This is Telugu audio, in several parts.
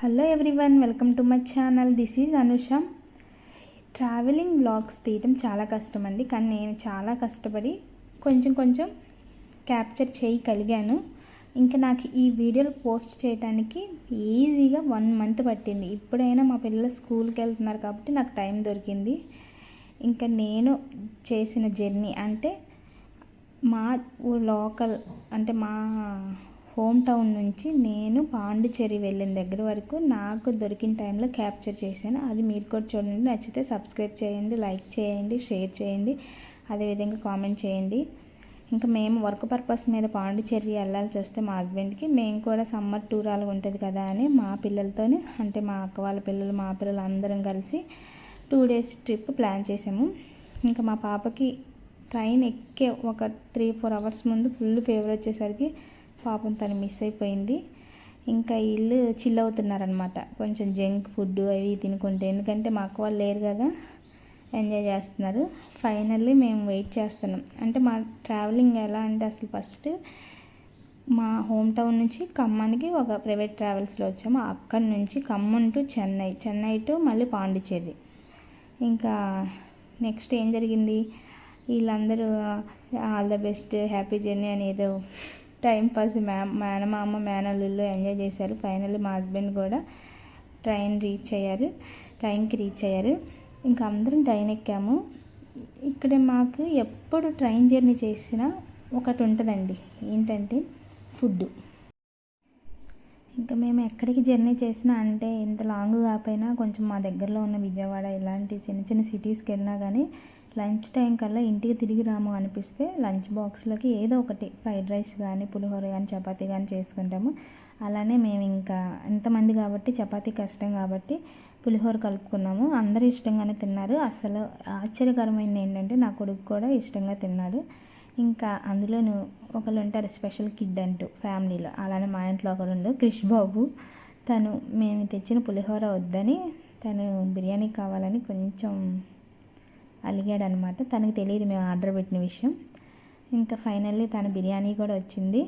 Hello everyone welcome to my channel this is Anusha travelling blogs తీయటం చాలా కష్టం అండి కానీ నేను చాలా కష్టపడి కొంచెం కొంచెం క్యాప్చర్ చేయగలిగాను. ఇంకా నాకు ఈ వీడియోలు పోస్ట్ చేయడానికి ఈజీగా వన్ మంత్ పట్టింది. ఇప్పుడైనా మా పిల్లలు స్కూల్కి వెళ్తున్నారు కాబట్టి నాకు టైం దొరికింది. ఇంకా నేను చేసిన జర్నీ అంటే మా లోకల్ అంటే మా హోమ్ టౌన్ నుంచి నేను పాండిచేరి వెళ్ళిన దగ్గర వరకు నాకు దొరికిన టైంలో క్యాప్చర్ చేశాను. అది మీరు కూడా చూడండి. నచ్చితే సబ్స్క్రైబ్ చేయండి లైక్ చేయండి షేర్ చేయండి అదేవిధంగా కామెంట్ చేయండి. ఇంకా మేము వర్క్ పర్పస్ మీద పాండిచ్చేరి వెళ్ళాల్సి వస్తే మా హస్బెండ్కి మేము కూడా సమ్మర్ టూర్ అలాగ ఉంటుంది కదా అని మా పిల్లలతోనే అంటే మా అక్క వాళ్ళ పిల్లలు మా పిల్లలు అందరం కలిసి టూ డేస్ ట్రిప్ ప్లాన్ చేసాము ఇంకా మా పాపకి ట్రైన్ ఎక్కే ఒక త్రీ ఫోర్ అవర్స్ ముందు ఫుల్ ఫీవర్ వచ్చేసరికి పాపం తను మిస్ అయిపోయింది. ఇంకా వీళ్ళు చిల్ అవుతున్నారనమాట కొంచెం జంక్ ఫుడ్ అవి తినుకుంటే. ఎందుకంటే మా అక్క వాళ్ళు లేరు కదా. ఎంజాయ్ చేస్తున్నారు. ఫైనల్లీ మేము వెయిట్ చేస్తున్నాం. అంటే మా ట్రావెలింగ్ ఎలా అంటే అసలు ఫస్ట్ మా హోమ్ టౌన్ నుంచి ఖమ్మానికి ఒక ప్రైవేట్ ట్రావెల్స్లో వచ్చాము అక్కడి నుంచి ఖమ్మం టు చెన్నై. చెన్నై టు మళ్ళీ పాండిచ్చేరి. ఇంకా నెక్స్ట్ ఏం జరిగింది? వీళ్ళందరూ all the best happy journey అనేదో టైం పాస్ మ్యా మేనమామ మేనల్లుళ్ళు ఎంజాయ్ చేశారు. ఫైనల్లీ మా హస్బెండ్ కూడా ట్రైన్ రీచ్ అయ్యారు. ట్రైన్కి రీచ్ అయ్యారు. ఇంకా అందరం ట్రైన్ ఎక్కాము. ఇక్కడ మాకు ఎప్పుడు ట్రైన్ జర్నీ చేసినా ఒకటి ఉంటుందండి. ఏంటంటే ఫుడ్ ఇంకా మేము ఎక్కడికి జర్నీ చేసినా అంటే ఇంత లాంగ్ కాకపోయినా కొంచెం మా దగ్గరలో ఉన్న విజయవాడ ఇలాంటి చిన్న చిన్న సిటీస్కి వెళ్ళినా కానీ లంచ్ టైం కల్లా ఇంటికి తిరిగి రాము అనిపిస్తే లంచ్ బాక్స్లోకి ఏదో ఒకటి ఫ్రైడ్ రైస్ కానీ పులిహోర కానీ చపాతీ కానీ చేసుకుంటాము. అలానే మేము ఇంకా ఎంతమంది కాబట్టి చపాతీ కష్టం కాబట్టి పులిహోర కలుపుకున్నాము. అందరూ ఇష్టంగానే తిన్నారు. అసలు ఆశ్చర్యకరమైంది ఏంటంటే నా కొడుకు కూడా ఇష్టంగా తిన్నాడు. ఇంకా అందులోను ఒకళ్ళు ఉంటారు స్పెషల్ కిడ్ అంటూ ఫ్యామిలీలో. అలానే మా ఇంట్లో ఒకరు ఉండు క్రిష్ బాబు తను మేము తెచ్చిన పులిహోర వద్దని తను బిర్యానీ కావాలని కొంచెం అలిగాడు అనమాట తనకు తెలియదు మేము ఆర్డర్ పెట్టిన విషయం. ఇంకా ఫైనల్లీ తన బిర్యానీ కూడా వచ్చింది.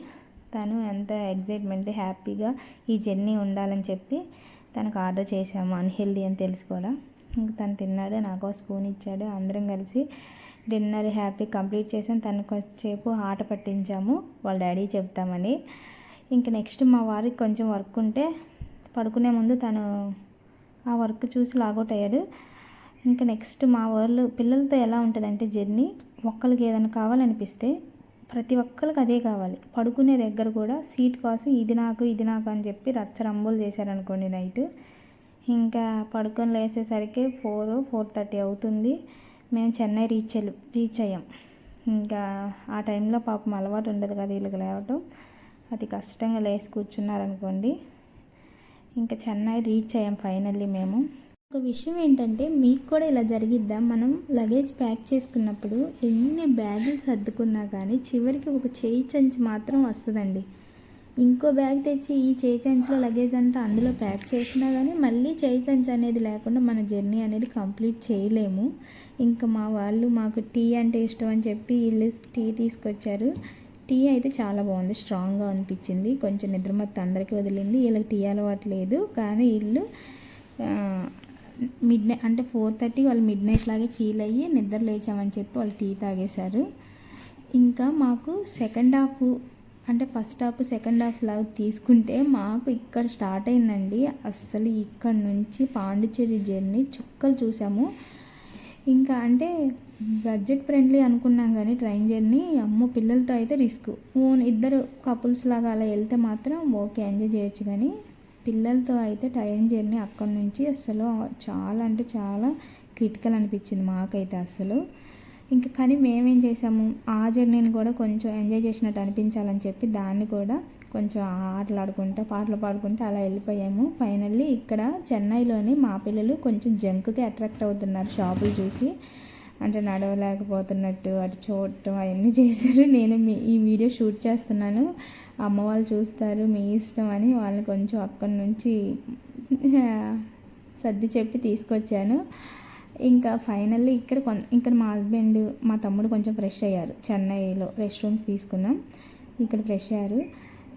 తను ఎంత ఎగ్జైట్మెంట్ హ్యాపీగా ఈ జర్నీ ఉండాలని చెప్పి తనకు ఆర్డర్ చేసాము అన్హెల్దీ అని తెలుసు కూడా ఇంకా తను తిన్నాడు నాకు స్పూన్ ఇచ్చాడు. అందరం కలిసి డిన్నర్ హ్యాపీ కంప్లీట్ చేసాం తనకు సేపు ఆట పట్టించాము. వాళ్ళ డాడీ చెప్తామని. ఇంకా నెక్స్ట్ మా వారికి కొంచెం వర్క్ ఉంటే పడుకునే ముందు తను ఆ వర్క్ చూసి లాగౌట్ అయ్యాడు. ఇంకా నెక్స్ట్ మా వాళ్ళు పిల్లలతో ఎలా ఉంటుందంటే జర్నీ ఒక్కరికి ఏదైనా కావాలనిపిస్తే ప్రతి ఒక్కరికి అదే కావాలి. పడుకునే దగ్గర కూడా సీట్ కోసం ఇది నాకు ఇది నాకు అని చెప్పి రచ్చరంబులు చేశారనుకోండి నైట్. ఇంకా పడుకొని లేసేసరికి ఫోర్ ఫోర్ థర్టీ అవుతుంది. మేము చెన్నై రీచ్ రీచ్ అయ్యాం. ఇంకా ఆ టైంలో పాపం అలవాటు ఉండదు కదా వీళ్ళకి లేవటం. అది కష్టంగా లేచి కూర్చున్నారనుకోండి. ఇంకా చెన్నై రీచ్ అయ్యాం ఫైనల్లీ మేము. ఒక విషయం ఏంటంటే మీకు కూడా ఇలా జరిగిద్దా? మనం లగేజ్ ప్యాక్ చేసుకున్నప్పుడు ఎన్ని బ్యాగులు సర్దుకున్నా కానీ చివరికి ఒక చేయి చంచి మాత్రం వస్తుందండి. ఇంకో బ్యాగ్ తెచ్చి ఈ చేయి చంచిలో లగేజ్ అంతా అందులో ప్యాక్ చేసినా కానీ మళ్ళీ చేయి చంచి అనేది లేకుండా మన జర్నీ అనేది కంప్లీట్ చేయలేము. ఇంకా మా వాళ్ళు మాకు టీ అంటే ఇష్టం అని చెప్పి వీళ్ళు టీ తీసుకొచ్చారు. టీ అయితే చాలా బాగుంది స్ట్రాంగ్గా అనిపించింది. కొంచెం నిద్రమత్తు అందరికీ వదిలింది. వీళ్ళకి టీ అలవాటు లేదు. కానీ వీళ్ళు మిడ్ నైట్ అంటే ఫోర్ థర్టీ వాళ్ళు మిడ్ నైట్ లాగే ఫీల్ అయ్యి నిద్ర లేచామని చెప్పి వాళ్ళు టీ తాగేశారు. ఇంకా మాకు సెకండ్ హాఫ్ అంటే ఫస్ట్ హాఫ్ సెకండ్ హాఫ్ లాగా తీసుకుంటే మాకు ఇక్కడ స్టార్ట్ అయిందండి. అస్సలు ఇక్కడ నుంచి పాండిచ్చేరి జర్నీ చుక్కలు చూసాము. ఇంకా అంటే బడ్జెట్ ఫ్రెండ్లీ అనుకున్నాం కానీ ట్రైన్ జర్నీ అమ్మ పిల్లలతో అయితే రిస్క్. ఓన్ ఇద్దరు కపుల్స్ లాగా అలా వెళ్తే మాత్రం ఓకే ఎంజాయ్ చేయొచ్చు కానీ పిల్లలతో అయితే ట్రైన్ జర్నీ అక్కడి నుంచి అసలు చాలా అంటే చాలా క్రిటికల్ అనిపించింది మాకైతే అసలు ఇంకా కానీ మేమేం చేసాము ఆ జర్నీని కూడా కొంచెం ఎంజాయ్ చేసినట్టు అనిపించాలని చెప్పి దాన్ని కూడా కొంచెం ఆటలాడుకుంటూ పాటలు పాడుకుంటూ అలా వెళ్ళిపోయాము. ఫైనల్లీ ఇక్కడ చెన్నైలోని మా పిల్లలు కొంచెం జంక్కి అట్రాక్ట్ అవుతున్నారు షాపులు చూసి. అంటే నడవలేకపోతున్నట్టు అటు చూడటం అవన్నీ చేశారు. నేను మీ ఈ వీడియో షూట్ చేస్తున్నాను. అమ్మ వాళ్ళు చూస్తారు మీ ఇష్టం అని వాళ్ళని కొంచెం అక్కడి నుంచి సర్ది చెప్పి తీసుకొచ్చాను. ఇంకా ఫైనల్లీ ఇక్కడ ఇక్కడ మా హస్బెండ్ మా తమ్ముడు కొంచెం ఫ్రెష్ అయ్యారు. చెన్నైలో రెస్ట్ రూమ్స్ తీసుకున్నాం. ఇక్కడ ఫ్రెష్ అయ్యారు.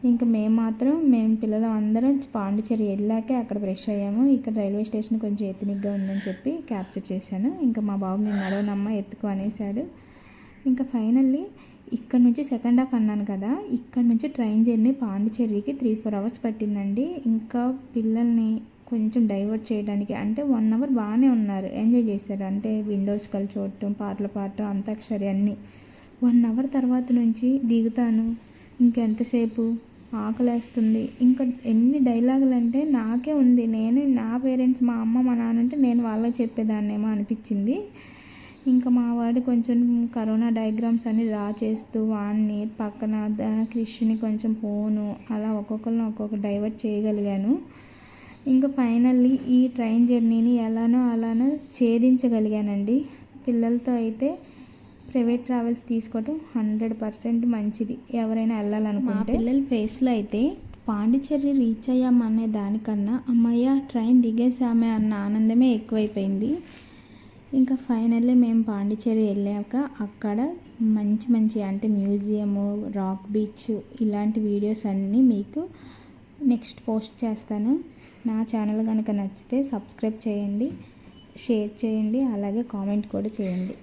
ఇంకా మేము మాత్రం మేము పిల్లలు అందరం పాండిచేరి వెళ్ళాకే అక్కడ ఫ్రెష్ అయ్యాము. ఇక్కడ రైల్వే స్టేషన్ కొంచెం ఎత్తునిగ్గా ఉందని చెప్పి క్యాప్చర్ చేశాను. ఇంకా మా బాబు నేను నడవనమ్మ ఎత్తుకు అనేసాడు ఇంకా ఫైనల్లీ ఇక్కడ నుంచి సెకండ్ హాఫ్ అన్నాను కదా ఇక్కడ నుంచి ట్రైన్ జర్నీ పాండిచేరికి త్రీ ఫోర్ అవర్స్ పట్టిందండి. ఇంకా పిల్లల్ని కొంచెం డైవర్ట్ చేయడానికి అంటే వన్ అవర్ బాగానే ఉన్నారు. ఎంజాయ్ చేశారు. అంటే విండోస్ కల్ చూడటం పాటలు పాడటం అంతాక్షరి అన్నీ. వన్ అవర్ తర్వాత నుంచి దిగుతాను. ఇంకెంతసేపు? ఆకలేస్తుంది. ఇంకా ఎన్ని డైలాగులు అంటే నాకే ఉంది. నేను నా పేరెంట్స్ మా అమ్మ మా నాన్న అంటే నేను వాళ్ళకి చెప్పేదాన్నేమో అనిపించింది. ఇంకా మా వాడు కొంచెం కరోనా డయాగ్రామ్స్ అన్ని డ్రా చేస్తూ వాడిని పక్కన క్రిష్ని కొంచెం ఫోను అలా ఒక్కొక్కరిని ఒక్కొక్క డైవర్ట్ చేయగలిగాను. ఇంకా ఫైనల్లీ ఈ ట్రైన్ జర్నీని ఎలానో అలానో ఛేదించగలిగానండి. పిల్లలతో అయితే ప్రైవేట్ ట్రావెల్స్ తీసుకోవటం హండ్రెడ్ పర్సెంట్ మంచిది. ఎవరైనా వెళ్ళాలనుకుంటే. పిల్లల ఫేస్లో అయితే పాండిచ్చేరి రీచ్ అయ్యామనే దానికన్నా అమ్మయ్య ట్రైన్ దిగేసామే అన్న ఆనందమే ఎక్కువైపోయింది. ఇంకా ఫైనల్లీ మేము పాండిచ్చేరి వెళ్ళాక అక్కడ మంచి మంచి అంటే మ్యూజియము రాక్ బీచ్ ఇలాంటి వీడియోస్ అన్నీ మీకు నెక్స్ట్ పోస్ట్ చేస్తాను. నా ఛానల్ కనుక నచ్చితే సబ్స్క్రైబ్ చేయండి షేర్ చేయండి అలాగే కామెంట్ కూడా చేయండి.